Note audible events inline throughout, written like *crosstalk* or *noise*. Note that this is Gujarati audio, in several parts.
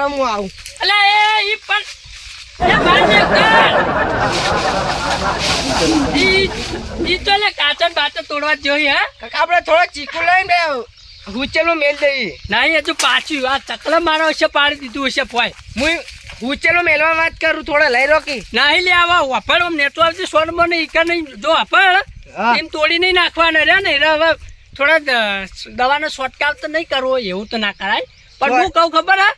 લે હું હા બાર હું આવું. અલા એ ઈ પણ એ બાર કર. ઈ તો લે કાચન બાચન તોડવા જોઈએ હા? કાકા આપણે થોડો ચીકુ લઈને હુચેલું મેલ દઈએ. નહીં હજુ પાછું આ ચકલા મારા હશે પાડી દીધું હશે ફોય હું હુચેલું મેલવા વાત કરું થોડા લઈ રોકી નહીં લે આવા વાપર આમ નેટો આવતી સોન મને ઈકા નહીં. જો વાપર એમ તોડી નહીં નાખવાના રે ને હવે થોડા દવાનો છોટકાવ તો નહીં કરવો એવું તો ના કરાય. પણ હું કહું ખબર હા?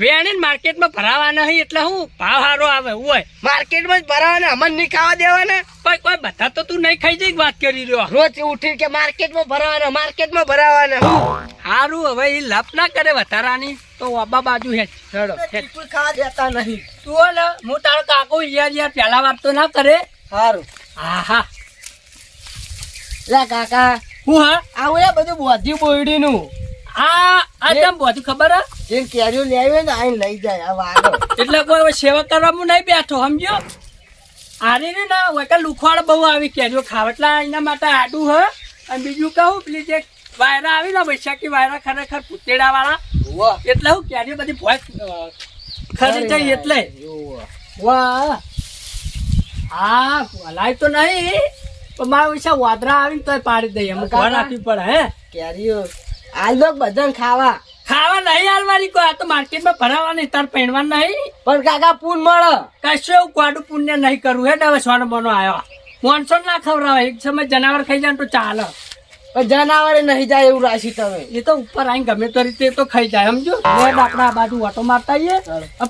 વેણીને માર્કેટમાં ભરાવાના નહીં એટલે હું ભાવ સારો આવે હોય. માર્કેટમાં જ ભરાવાના અમન નહીં ખાવા દેવાના? કોઈ કોઈ બધા તો તું નહીં ખાઈ જઈ વાત કરી રહ્યો. રોજ ઉઠી કે માર્કેટમાં ભરાવાના માર્કેટમાં ભરાવાના. સારું હવે એ લપ ના કરે વધારાની. તો વાબા બાજુ હે ચડો હેડ. ખાવા દેતા નહીં. તું હે ને હું તારો કાકો યાર યાર પહેલા વાત તો ના કરે? સારું હા હા લે કાકા હું હા? આવું બધું બોધ્યું બોયડીનું. આ આ તમ બધું ખબર જે કેરીઓ લઈ આવ્યો ને આઈને લઈ જાય આ વાગો. એટલે કોઈ સેવા કરવામાં નહીં બેઠો સમજો આરે ને ના હોય કે લુખવાડ બહુ આવી કેરીઓ ખાવ. એટલે એના માટે આડું હ. અને બીજું કહું પેલી જે વાયરા આવી ને વૈશાખી વાયરા ખરેખર પુતેડા વાળા એટલે હું કેરીઓ બધી ભોય ખરી થઈ એટલે. વાહ હા હલાય તો નહીં પણ મારા વિશે વાદરા આવીને તોય પાડી દઈએ. ઘર રાખવી પડે હે? કેરીઓ આલ દો બધાને ખાવા. ખાવા નહીં હાલવાની કોઈ. આ તો માર્કેટમાં ભરાવાની તાર પહેરવા નહીં. પણ કાકા પૂન મળે. કશું એવું કોડું પુણ્ય નહીં કરવું હે ને હવે સોનો બનો આવ્યો. મોનસો ના ખવડાવે એક સમય જનાવર ખાઈ જાય તો ચાલે. પણ જનાવરે નહીં જાય એવું રાશી તમે. એ તો ઉપર આવીને ગમે તો રીતે તો ખાઈ જાય સમજો. લેટ આપણે આ બાજુ ઓટો મારતા આવીએ.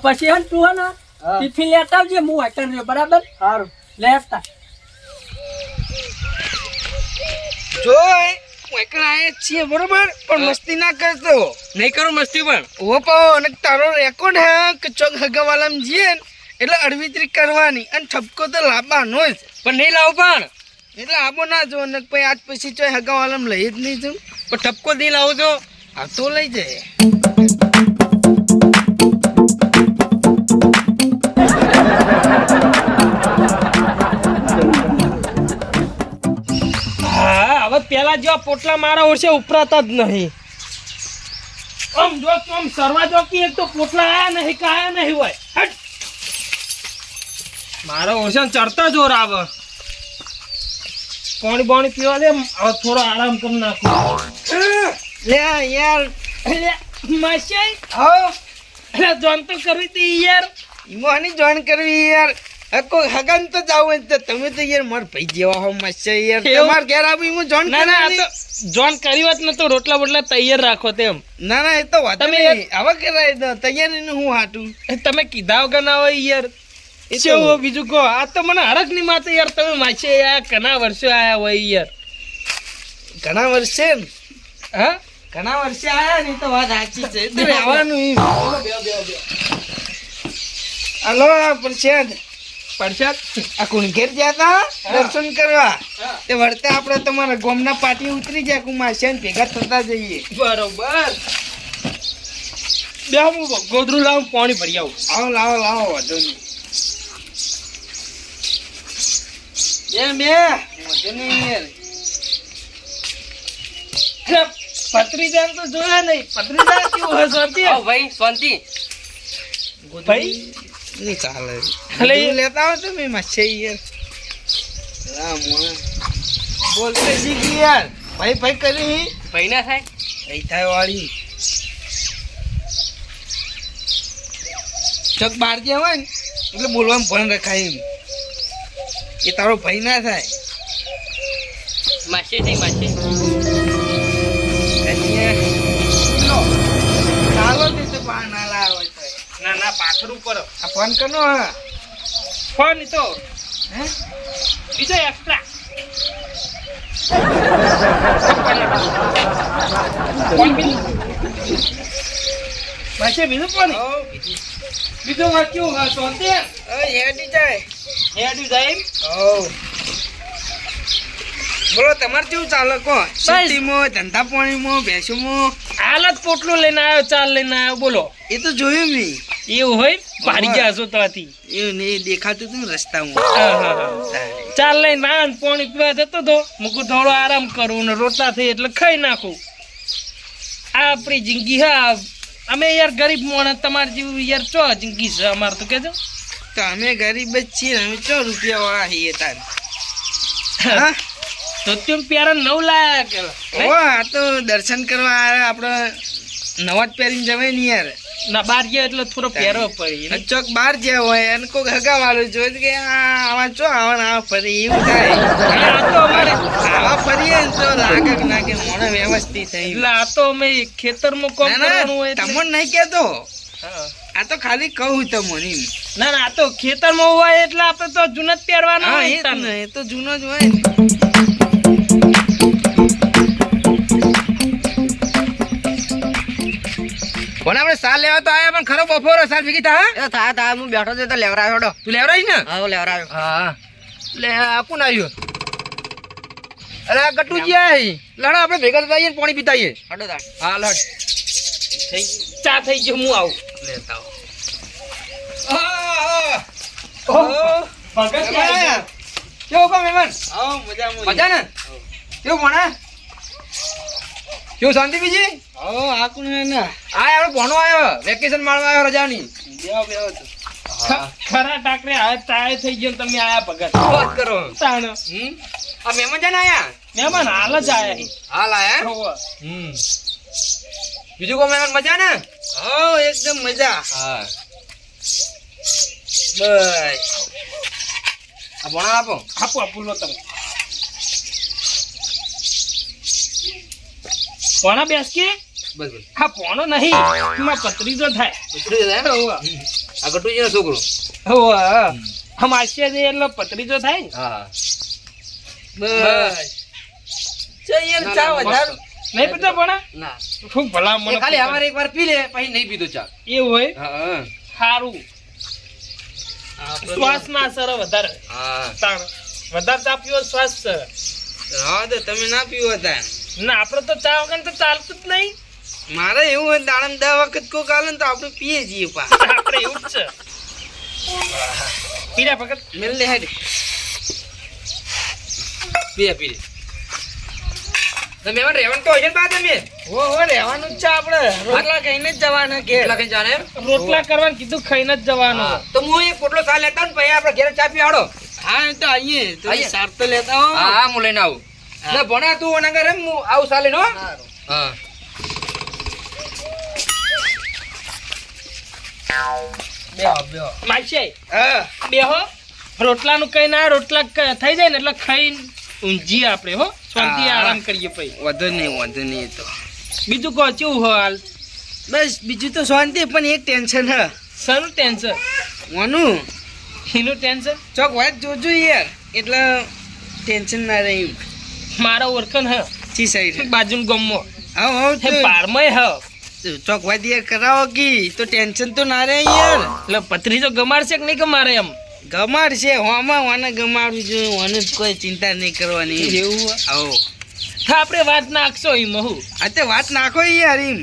પછી હે તું હે ને ટિફિન લેતા આવજે હું વાંચન રહ્યો બરાબર? સારું. લેતા. જોય. જ છીએ બરોબર? પણ મસ્તી ના કરતો. નહીં કરો મસ્તી પણ. ઓ પાઓ અને તારો રેકોર્ડ હે કે ચોક હગાવાલામ જીએ એટલે અડવિતરી કરવાની અને ઠપકો તો લાવવાનો જ. પણ નહીં લાવ પણ. એટલે આબો ના જો ને પછી આજ પછી ચોય હગાવાલામ લઈ જ નહીં તું પણ ઠપકો નહીં લાવો છો આ તો લઈ જાય. પેલા જેવા પોટલા મારા વર્ષે ઉપરાતા જ નહીં. આમ જો આમ સરવા જો કે એક તો પોટલા આયા નહીં કે આયા નહીં હોય. હટ. મારા વર્ષે ચડતા જોર આવે. પાણી પાણી પીવા દે હવે થોડો આરામ કરી નાખો. લે યાર. લે માસી. હા? એટલે જોન તો કરવી હતી યાર. ઈમોની જોઈન કરવી યાર. કોઈ હગન તો જાવ તો તમે તો યાર માર ભાઈ જેવા હો મસ્ત યાર. તમાર ઘેર આવી હું જોન ના ના તો જોન કરી વાત ન તો રોટલા બોટલા તૈયાર રાખો તેમ. ના ના એ તો વાત તમે હવે કરાય દો તૈયારી નું હું હાટું. તમે કીધા વગર ના હોય યાર. એ તો- બીજું કહો? આ તો મને હરખની માથે યાર તમે માછે આ ઘણા વર્ષો આયા હોય યાર. ઘણા વર્ષે હા? ઘણા વર્ષે આયા ને તો વાત સાચી છે. રહેવાનું હલો પ્રસાદ પરસાદ આ કુણઘેર ગયા તા દર્શન કરવા. તે વળતે આપણે તમારા ગોમના પાટી ઉતરી જાય કુમાર ભેગા થતા જઈએ. બરોબર. બે હું ગોદરું લાવું પાણી ભરી આવું. આવો લાવો લાવો વધુ નહીં. બે બે. વાંધો નહીં યાર. એટલે તો જોયા નહીં. ભત્રીજા કેવું હશે ભાઈ શાંતિ. ભાઈ નહીં ચાલે? એટલે લેતા આવો તમે માછે યાર. રામ મોણા. બોલતે શીખી યાર. ભાઈ ભાઈ કરી ભાઈ ના થાય? ભાઈ થાય વાળી. ચક બહાર ગયા હોય ને એટલે બોલવાનું ભણ રખાય એમ. એ તારો ભાઈ ના થાય. માસે થઈ માસે. ના ના આ ફોન કરનો ફોન તો હે? બીજો એક્સ્ટ્રા પાછે બીજું. પાણી બીજું. વાત કેવું હા હવે હેડી જાય. હેડું. બોલો તમારે કેવું ચાલે કો? ખેતીમાં ધંધા પાણીમાં ભેંસોમાં? હાલત પોટલું લઈને આવ્યો ચાલ લઈને આવ્યો બોલો. એ તો જોયું મેં એવું હોય? પાડી ગયા છો ત્યાંથી? એવું નહીં દેખાતું હતું ને રસ્તામાં. ચાલ લઈ ના પાણી પીવા જતો તો મૂકું થોડો આરામ કરું ને રોટલા થઈ એટલે ખાઈ નાખું. આ આપણી જિંદગી હા અમે યાર ગરીબ માણસ તમારે જેવું યાર ચો જિંદગી છે અમારે તો કેજો તો અમે ગરીબ જ છીએ અમે ચો રૂપિયા વાળા છીએ તાર? તો તેમ પ્યારા નવ લાયા કે ઓ આ તો દર્શન કરવા આપણે નવા જ પહેરીને જવાય ને યાર. ના બાર ગયા એટલે થોડો પહેરો પડી. ચોક બાર જ્યાં હોય અને કોઈ હગા વાળું જોઈ કે આ આવા ચો આવા ને આવા ફરી એવું થાય. આ તો અમારે આવા ફરીએ તો રાગ નાખે ના કે મોણે વ્યવસ્થિત થઈ એટલે આ તો અમે ખેતરમાં કોમ કરવાનું હોય તમને નહીં કહેતો. આ તો ખાલી કહું તમને. ના ના આ તો ખેતરમાં હોય એટલે આપણે તો જૂનો જ પહેરવાનો હોય એ તો જૂનો જ હોય કોને આપણે સાલ લેવા તો આયા પણ ખરો બફોરો સાલ ભેગી થા એ થા થા હું બેઠો છે તો લેવરાયો હેડો. તું લેવરાઈ ને? હા લેવરાયો હા. લે આપું ના આવ્યો? અરે આ ગટુજી આઈ. લડો આપણે ભેગા થતા આવીએ પાણી પીતા હડો હેડો હા લડ. થઈ ચા થઈ ગયો હું આવું. લેતા ભગત આયા. કેવું કો મહેમાન મજા મજામાં. મજા ને કેવું ભણા કેવું શાંતિ બીજી? આ હે ને? આ આપણે ભણો આવ્યો વેકેશન માણવા આવ્યો રજાની. બેહો બેહો ખરા ટાકરે હવે ચાય થઈ ગયો તમે આયા ભગત. વાત કરો? તાણ. હમ? આ મહેમાન જાને આયા? મહેમાન હાલ જ આયા હાલ આયા હમ. બીજું કો મહેમાન મજા ને? આવો એકદમ મજા. હા. બસ. આ ભણા આપો. આપો આપો લો તમે. પોણા બેસ કે? બસ બસ. હા પોણો નહીં. એમાં પતરીજો થાય. ઉતરી જાય આ ગટુજી નો છોકરો. હોવે. આમ આશીએ છે એટલે પતરીજો થાય ને. હા બસ. યાર ચા વધારે. નહીં પીતા પોણા? ના. ખૂબ ભલા મને ખાલી અમારે એકવાર પી લે પછી નહીં પીતો ચા. એવું હોય? હા સારું શ્વાસ ના સર વધારે. હા. વધારે ચા પીવો શ્વાસ સર. હા તો તમે ના પીવો તા ના આપણે તો ચા વગર તો ચાલતું જ નહીં. મારે એવું હોય દાડમ દસ વખત કોક આલે ને તો આપણે પીએ છીએ પા *laughs* આપણે એવું જ છે. પીરા ભગત. મેલ લે હેડ. પીએ પીએ. તમે એમાં રહેવાનું તો હોય ને બા તમે? હો હો રહેવાનું જ છે આપણે. રોટલા ખાઈને જ જવાના કે રોટલા ખાઈને જવાના રોટલા કરવાનું કીધું ખાઈને જ જવાનું. તો હું એક પોટલો સા લેતા ને પછી આપણે ઘેર ચા પી આડો હા તો આવીએ તો સાર તો લેતા હા હા હું લઈને આવું. ના ભણા તું ઓના હું આવું સા લઈને હો હા. બેહો બેહો. માસી હા. બેહો. રોટલાનું કઈ ના રોટલા થઈ જાય ને એટલે ખાઈને ઊંઘીએ આપણે હો. શાંતિ આરામ કરીએ પછી. વધુ નહીં વધુ નહીં તો. બીજું કહો કેવું હો હાલ? બસ બીજું તો શાંતિ પણ એક ટેન્શન હ. સરું ટેન્શન? મોનું એનું ટેન્શન? ચોક વાત જોજો યાર. એટલે ટેન્શન ના રહે. એમ. મારા ઓળખણ હ. ચી સાઈડ? બાજુ ગમો. આવ આવ હે તો. પારમય હ. ચોકવા દે કરાવો કી. તો ટેન્શન તો ના રે યાર. એટલે પતરી તો ગમાડશે કે નહીં ગમાડે એમ? ગમાડ છે હોમાં હોને ગમાડવું છું હોને કોઈ ચિંતા નહીં કરવાની. એવું હે? આવો. હા આપણે વાત નાખશો એમ હું તે વાત નાખો યાર એમ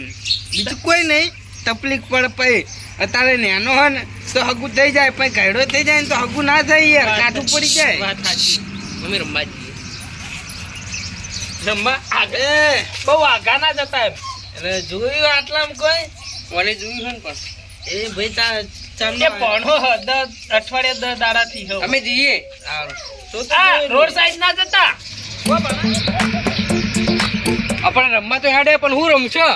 બીજું કોઈ નહીં. તકલીફ પડે પછી અત્યારે નાનો હોય ને તો હગું થઈ જાય. પછી ઘરડો થઈ જાય ને તો હગું ના થાય યાર. કાઠું પડી જાય. વાત સાચી. અમે રમવા જઈએ રમવા આગળ બહુ આગા ના જતા એમ. એટલે જોયું આટલામાં કોઈ? મને જોયું છે ને પણ. એ ભાઈ તા ચાલ એ ભણો હ દસ અઠવાડિયે દસ દાડાથી હો અમે જઈએ. રોડ સાઈડ ના જતા. આપણે રમવા તો હેડે પણ હું રમશો?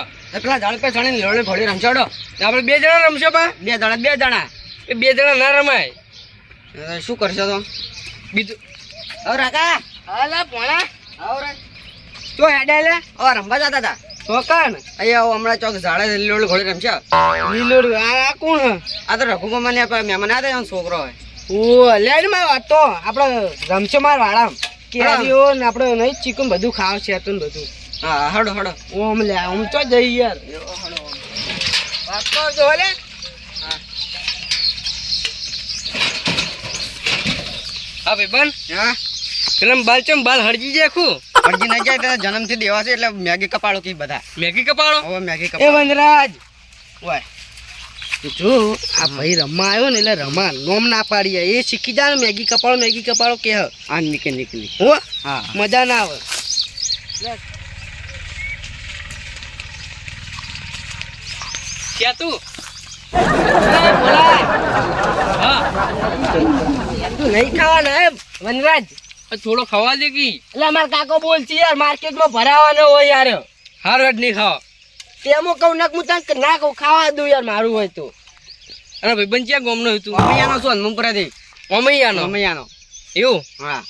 પેલા ઝાડ પે ચણે લોડે ઘોડી રમશાડો આપણે બે જણા રમશો બા? બે જણા બે જણા. એ બે જણા ના રમાય. શું કરશો તો? બીજું હવે રાકા. હાલા પોણા આવ ચો હેડે લે. હવે રમવા જતા હતા. તો કાન અહીંયા હમણાં ચોક ઝાડે લોડ ઘોડી રમશે લીલોડ આ કોણ હે? આ તો રઘુ મને મહેમાન આવે એનો છોકરો હોય ઓ લેડમાં વાત તો. આપણે રમશે માર વાળા કેરીઓ ને આપણે નહીં ચીકન બધું ખાવ છે તો બધું. હા હડો હડો. ઓમ લે ઓમ તો જઈ યાર. વાત તો જો લે. હા ભાઈ બન. હા. પેલા બાલ ચમ બાલ હળજી જાય ખુ? હળગી ના જાય તો જન્મથી દેવા છે એટલે મેગી કપાળો કી બધા. મેગી કપાળો? હવે મેગી એ વનરાજ. વાય જો આ ભાઈ રમવા આવ્યો ને એટલે રમા નોમ ના પાડીએ. એ શીખી જાય ને મેગી કપાળો મેગી કપાળો કે હ. આ નીકળી નીકળી. હો? હા. મજા ના આવે. ક્યાં તું? હા. નહીં ખાવાના એમ વનરાજ? થોડો ખવા દે કી. એટલે મારા કાકો બોલছি યાર માર્કેટમાં ભરાવાનો હોય યાર. હાર વેટ નહીં ખાવા. તેમો કહું નાખ હું તને ના કહું ખાવા દઉં યાર મારું હોય તો. અરે ભાઈ ક્યાં ગોમનો હતું? મમૈયાનો શું દે અમૈયાનો અમૈયાનો એવું? હા.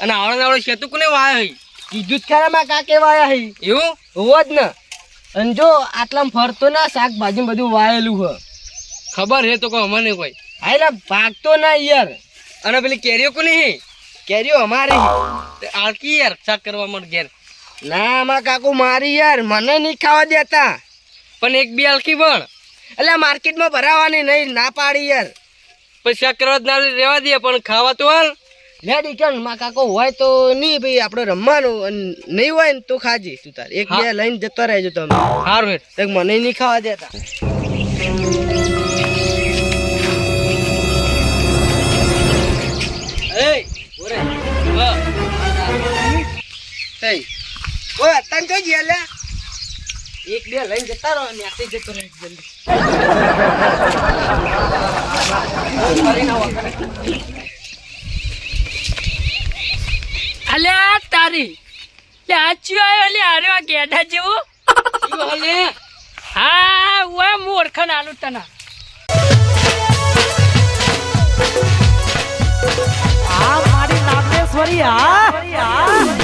અને આવડે આવડે છે તું કોને વાય હઈ? કીધું જ ખરા માં કાકે વાયા હઈ? એવું? હોવો જ ને. અને જો આટલામાં ફરતો ના શાકભાજી બધું વાયેલું હ. ખબર હે તો કોઈ અમને કોઈ. હા એટલે ભાગતો ના યાર. અને પેલી કેરીઓ કોની હે? કેરીઓ અમારી. આળકી યાર શાક કરવા મળ ઘેર. ના આમાં કાકુ મારી યાર મને નહીં ખાવા દેતા. પણ એક બી આળકી પણ એટલે માર્કેટમાં ભરાવાની નહીં ના પાડી યાર. પછી શાક કરવા જ ના રહેવા દે પણ ખાવા તો હાલ. લેડી કણમાં કાકો હોય તો નહીં ભાઈ આપણે રમવાનું નહીં હોય ને તો ખાજી તું તાર. એક બે. લઈને જતો રહેજો તમે. સારું મને નહીં ખાવા દેતા. ઓય તને લે એક બે લઈને જતા રહો ને જતો રહે જલ્દી. અલ્યા તારી. લે આ ચિયો આવ્યો લે આરે આ ગેડા જેવો. હા ઓય ઓળખાણ આલું તને. આ મારી નાગેશ્વરી હા.